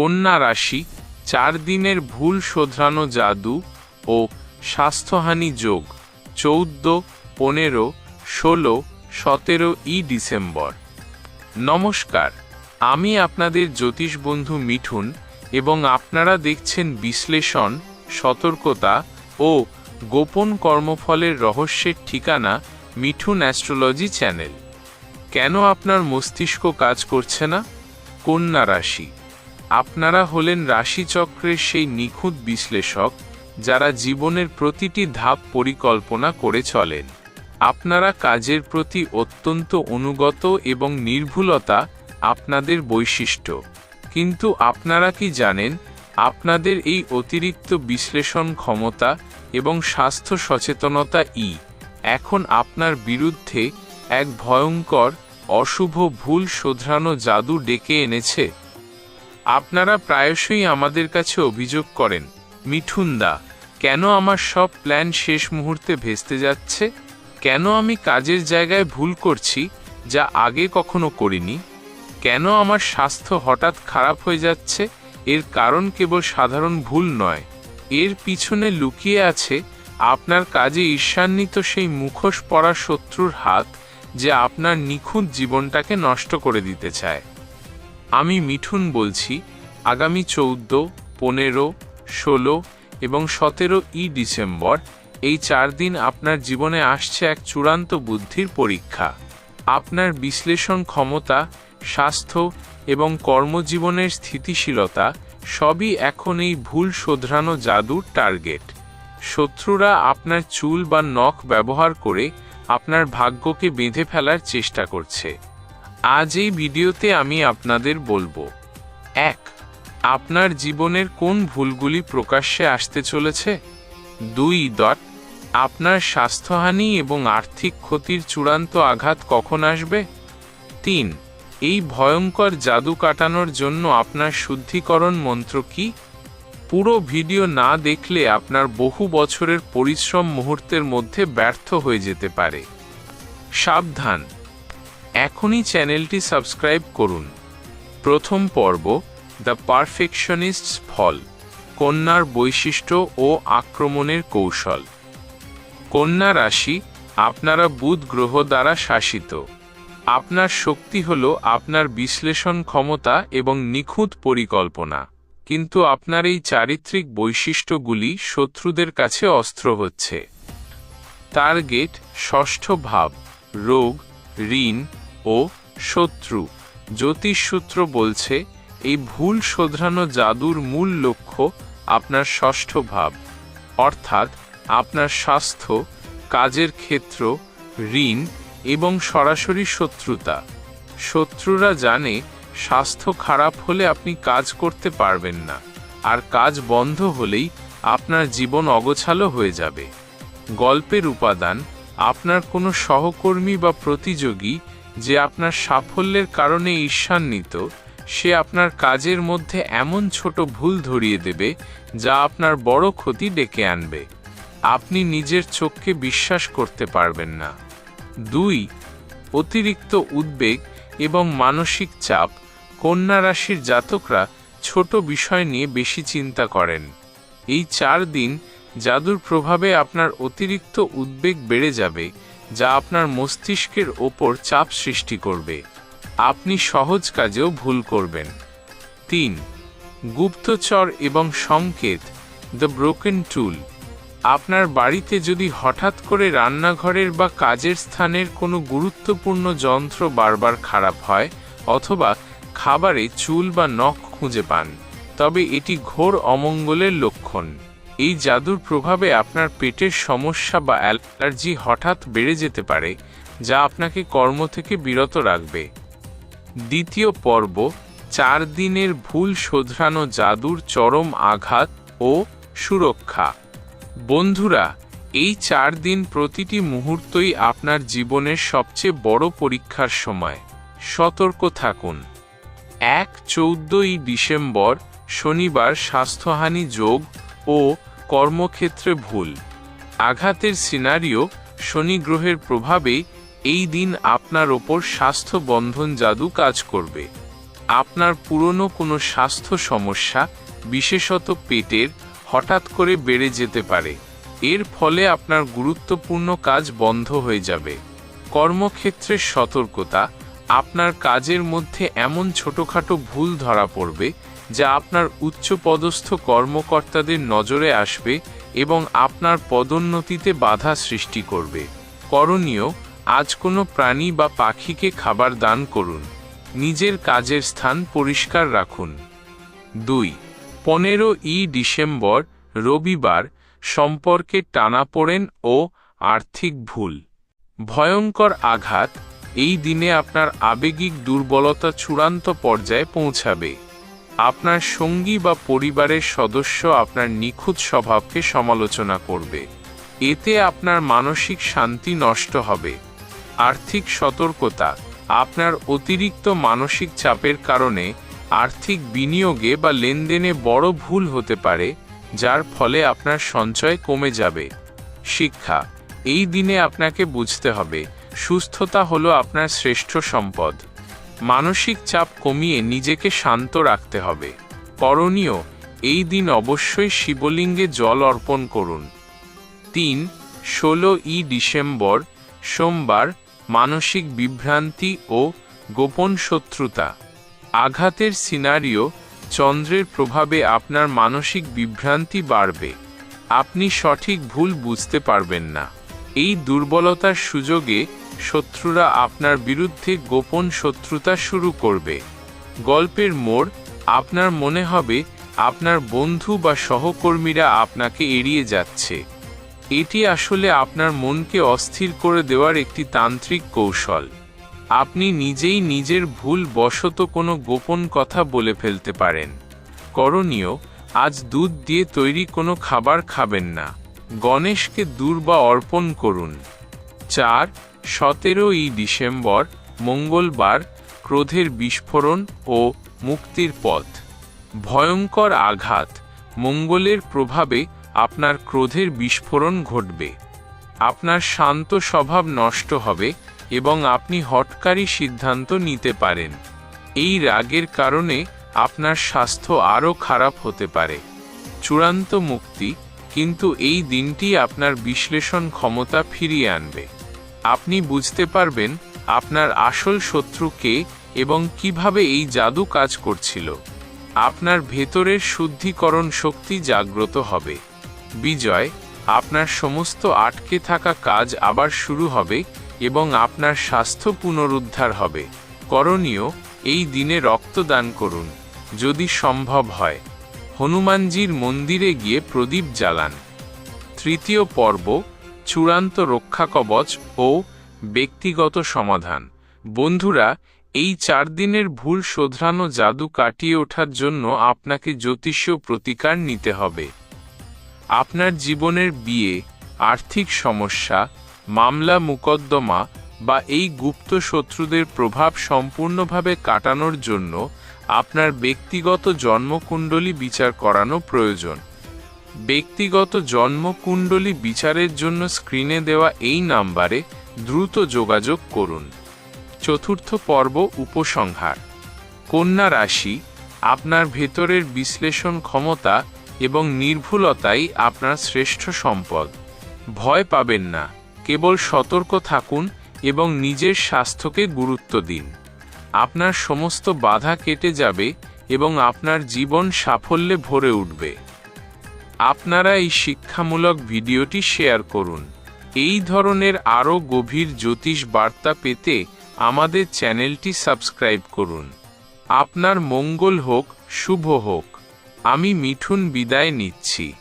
কন্যা রাশি, চার দিনের ভুল শোধরানো জাদু ও স্বাস্থ্যহানি যোগ, চৌদ্দ, পনেরো, ষোলো, সতেরো ই ডিসেম্বর। নমস্কার, আমি আপনাদের জ্যোতিষ বন্ধু মিঠুন এবং আপনারা দেখছেন বিশ্লেষণ, সতর্কতা ও গোপন কর্মফলের রহস্যের ঠিকানা মিঠুন অ্যাস্ট্রোলজি চ্যানেল। কেন আপনার মস্তিষ্ক কাজ করছে না? কন্যা রাশি আপনারা হলেন রাশিচক্রের সেই নিখুঁত বিশ্লেষক, যারা জীবনের প্রতিটি ধাপ পরিকল্পনা করে চলেন। আপনারা কাজের প্রতি অত্যন্ত অনুগত এবং নির্ভুলতা আপনাদের বৈশিষ্ট্য। কিন্তু আপনারা কি জানেন, আপনাদের এই অতিরিক্ত বিশ্লেষণ ক্ষমতা এবং স্বাস্থ্য সচেতনতা ই, এখন আপনার বিরুদ্ধে এক ভয়ঙ্কর, অশুভ ভুল শোধরানো জাদু ডেকে এনেছে? আপনারা প্রায়শই আমাদের কাছে অভিযোগ করেন, মিঠুনদা, কেন আমার সব প্ল্যান শেষ মুহূর্তে ভেস্তে যাচ্ছে? কেন আমি কাজের জায়গায় ভুল করছি, যা আগে কখনো করিনি? কেন আমার স্বাস্থ্য হঠাৎ খারাপ হয়ে যাচ্ছে, এর কারণ কেবল সাধারণ ভুল নয়। এর পিছনে লুকিয়ে আছে আপনার কাজে ঈর্ষান্বিত সেই মুখোশ পড়া শত্রুর হাত, যে আপনার নিখুঁত জীবনটাকে নষ্ট করে দিতে চায়। আমি মিঠুন বলছি, আগামী চৌদ্দ, পনেরো, ষোলো এবং সতেরো ই ডিসেম্বর এই চার দিন আপনার জীবনে আসছে এক চূড়ান্ত বুদ্ধির পরীক্ষা। আপনার বিশ্লেষণ ক্ষমতা, স্বাস্থ্য এবং কর্মজীবনের স্থিতিশীলতা সবই এখন এই ভুল শোধরানো জাদুর টার্গেট। শত্রুরা আপনার চুল বা নখ ব্যবহার করে আপনার ভাগ্যকে বেঁধে ফেলার চেষ্টা করছে। আজ এই ভিডিওতে আমি আপনাদের বলব। এক, আপনার জীবনের কোন ভুলগুলি প্রকাশ্যে আসতে চলেছে? দুই ডট আপনার স্বাস্থ্যহানি এবং আর্থিক ক্ষতির চূড়ান্ত আঘাত কখন আসবে? তিন, এই ভয়ঙ্কর জাদু কাটানোর জন্য আপনার শুদ্ধিকরণ মন্ত্র কি? পুরো ভিডিও না দেখলে আপনার বহু বছরের পরিশ্রম মুহূর্তের মধ্যে ব্যর্থ হয়ে যেতে পারে। সাবধান এখনই চ্যানেলটি সাবস্ক্রাইব করুন। প্রথম পর্ব, দ্য পারফেকশনিস্টস ফল, কন্যার বৈশিষ্ট্য ও আক্রমণের কৌশল। কন্যা রাশি, আপনারা বুধ গ্রহ দ্বারা শাসিত। আপনার শক্তি হল আপনার বিশ্লেষণ ক্ষমতা এবং নিখুঁত পরিকল্পনা। কিন্তু আপনার এই চারিত্রিক বৈশিষ্ট্যগুলি শত্রুদের কাছে অস্ত্র হচ্ছে। টার্গেট, ষষ্ঠ ভাব, রোগ, ঋণ ও শত্রু। জ্যোতিষসূত্র বলছে, এই ভুল শোধরানো জাদুর মূল লক্ষ্য আপনার ষষ্ঠ ভাব। অর্থাৎ আপনার স্বাস্থ্য, কাজের ক্ষেত্র, ঋণ এবং সরাসরি শত্রুতা। শত্রুরা জানে স্বাস্থ্য খারাপ হলে আপনি কাজ করতে পারবেন না, আর কাজ বন্ধ হলেই আপনার জীবন অগোছালো হয়ে যাবে। গল্পের উপাদান, আপনার কোনো সহকর্মী বা প্রতিযোগী যে আপনার সাফল্যের কারণে ঈর্ষান্বিত, সে আপনার কাজের মধ্যে এমন ছোট ভুল ধরিয়ে দেবে যা আপনার বড় ক্ষতি ডেকে আনবে। আপনি নিজের চোখকে বিশ্বাস করতে পারবেন না। দুই, অতিরিক্ত উদ্বেগ এবং মানসিক চাপ কন্যা রাশির জাতকরা ছোট বিষয় নিয়ে বেশি চিন্তা করেন। এই চার দিন জাদুর প্রভাবে আপনার অতিরিক্ত উদ্বেগ বেড়ে যাবে যা আপনার মস্তিষ্কের ওপর চাপ সৃষ্টি করবে। আপনি সহজ কাজেও ভুল করবেন। তিন, গুপ্তচর এবং সংকেত দ্য ব্রোকেন টুল আপনার বাড়িতে যদি হঠাৎ করে রান্নাঘরের বা কাজের স্থানের কোনো গুরুত্বপূর্ণ যন্ত্র বারবার খারাপ হয়, অথবা খাবারে চুল বা নখ খুঁজে পান, তবে এটি ঘোর অমঙ্গলের লক্ষণ। এই জাদুর প্রভাবে আপনার পেটের সমস্যা বা অ্যালার্জি হঠাৎ বেড়ে যেতে পারে, যা আপনাকে কর্ম থেকে বিরত রাখবে। দ্বিতীয় পর্ব, চার দিনের ভুল শোধরানো জাদুর চরম আঘাত ও সুরক্ষা। বন্ধুরা, এই চার দিন প্রতিটি মুহূর্তই আপনার জীবনের সবচেয়ে বড় পরীক্ষার সময়। সতর্ক থাকুন। এক, চৌদ্দই ডিসেম্বর, শনিবার স্বাস্থ্যহানি যোগ ও কর্মক্ষেত্রে ভুল। আঘাতের সিনারিও শনি গ্রহের প্রভাবে এই দিন আপনার ওপর স্বাস্থ্য বন্ধন জাদু কাজ করবে। আপনার পুরনো কোনো স্বাস্থ্য সমস্যা, বিশেষত পেটের, হঠাৎ করে বেড়ে যেতে পারে। এর ফলে আপনার গুরুত্বপূর্ণ কাজ বন্ধ হয়ে যাবে। কর্মক্ষেত্রের সতর্কতা, আপনার কাজের মধ্যে এমন ছোটখাটো ভুল ধরা পড়বে যা আপনার উচ্চপদস্থ কর্মকর্তাদের নজরে আসবে এবং আপনার পদোন্নতিতে বাধা সৃষ্টি করবে। করণীয়, আজ কোনো প্রাণী বা পাখিকে খাবার দান করুন। নিজের কাজের স্থান পরিষ্কার রাখুন। দুই, পনেরো ই ডিসেম্বর, রবিবার, সম্পর্কে টানাপোড়েন ও আর্থিক ভুল। ভয়ঙ্কর আঘাত, এই দিনে আপনার আবেগিক দুর্বলতা চূড়ান্ত পর্যায়ে পৌঁছাবে। আপনার সঙ্গী বা পরিবারের সদস্য আপনার নিখুঁত স্বভাবকে সমালোচনা করবে। এতে আপনার মানসিক শান্তি নষ্ট হবে। আর্থিক সতর্কতা, আপনার অতিরিক্ত মানসিক চাপের কারণে আর্থিক বিনিয়োগে বা লেনদেনে বড় ভুল হতে পারে, যার ফলে আপনার সঞ্চয় কমে যাবে। শিক্ষা, এই দিনে আপনাকে বুঝতে হবে, সুস্থতা হলো আপনার শ্রেষ্ঠ সম্পদ। মানসিক চাপ কমিয়ে নিজেকে শান্ত রাখতে হবে। করণীয়, এই দিন অবশ্যই শিবলিঙ্গে জল অর্পণ করুন। তিন, ষোলো ই ডিসেম্বর, সোমবার, মানসিক বিভ্রান্তি ও গোপন শত্রুতা। আঘাতের সিনারিও, চন্দ্রের প্রভাবে আপনার মানসিক বিভ্রান্তি বাড়বে। আপনি সঠিক ভুল বুঝতে পারবেন না। এই দুর্বলতার সুযোগে শত্রুরা আপনার বিরুদ্ধে গোপন শত্রুতা শুরু করবে। গল্পের মোড়, আপনার মনে হবে আপনার বন্ধু বা সহকর্মীরা আপনাকে এড়িয়ে যাচ্ছে। এটি আসলে আপনার মনকে অস্থির করে দেওয়ার একটি তান্ত্রিক কৌশল। আপনি নিজেই নিজের ভুল বশত কোনো গোপন কথা বলে ফেলতে পারেন। করণীয়, আজ দুধ দিয়ে তৈরি কোনো খাবার খাবেন না। গণেশকে দূর বা অর্পণ করুন। চার সতেরোই ডিসেম্বর মঙ্গলবার ক্রোধের বিস্ফোরণ ও মুক্তির পথ। ভয়ঙ্কর আঘাত মঙ্গলের প্রভাবে আপনার ক্রোধের বিস্ফোরণ ঘটবে। আপনার শান্ত স্বভাব নষ্ট হবে এবং আপনি হটকারী সিদ্ধান্ত নিতে পারেন। এই রাগের কারণে আপনার স্বাস্থ্য আরও খারাপ হতে পারে। চূড়ান্ত মুক্তি, কিন্তু এই দিনটি আপনার বিশ্লেষণ ক্ষমতা ফিরিয়ে আনবে। আপনি বুঝতে পারবেন আপনার আসল শত্রু কে এবং কীভাবে এই জাদু কাজ করছিল। আপনার ভেতরের শুদ্ধিকরণ শক্তি জাগ্রত হবে। বিজয়, আপনার সমস্ত আটকে থাকা কাজ আবার শুরু হবে এবং আপনার স্বাস্থ্য পুনরুদ্ধার হবে। করণীয়, এই দিনে রক্তদান করুন, যদি সম্ভব হয়। হনুমানজির মন্দিরে গিয়ে প্রদীপ জ্বালান। তৃতীয় পর্ব চূড়ান্ত রক্ষা কবচ ও ব্যক্তিগত সমাধান। বন্ধুরা, এই চার দিনের ভুল শোধরানো জাদু কাটিয়ে ওঠার জন্য আপনাকে জ্যোতিষীয় প্রতিকার নিতে হবে। আপনার জীবনের বিয়ে, আর্থিক সমস্যা, মামলা মুকদ্দমা বা এই গুপ্ত শত্রুদের প্রভাব সম্পূর্ণভাবে কাটানোর জন্য আপনার ব্যক্তিগত জন্মকুণ্ডলী বিচার করানো প্রয়োজন। ব্যক্তিগত জন্মকুণ্ডলী বিচারের জন্য স্ক্রিনে দেওয়া এই নাম্বারে দ্রুত যোগাযোগ করুন। চতুর্থ পর্ব উপসংহার। কন্যা রাশি, আপনার ভেতরের বিশ্লেষণ ক্ষমতা এবং নির্ভুলতাই আপনার শ্রেষ্ঠ সম্পদ। ভয় পাবেন না, কেবল সতর্ক থাকুন এবং নিজের স্বাস্থ্যকে গুরুত্ব দিন। আপনার সমস্ত বাধা কেটে যাবে এবং আপনার জীবন সাফল্যে ভরে উঠবে। আপনারা এই শিক্ষামূলক ভিডিওটি শেয়ার করুন। এই ধরনের আরও গভীর জ্যোতিষ বার্তা পেতে আমাদের চ্যানেলটি সাবস্ক্রাইব করুন। আপনার মঙ্গল হোক, শুভ হোক। আমি মিঠুন বিদায় নিচ্ছি।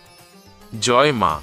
জয় মা।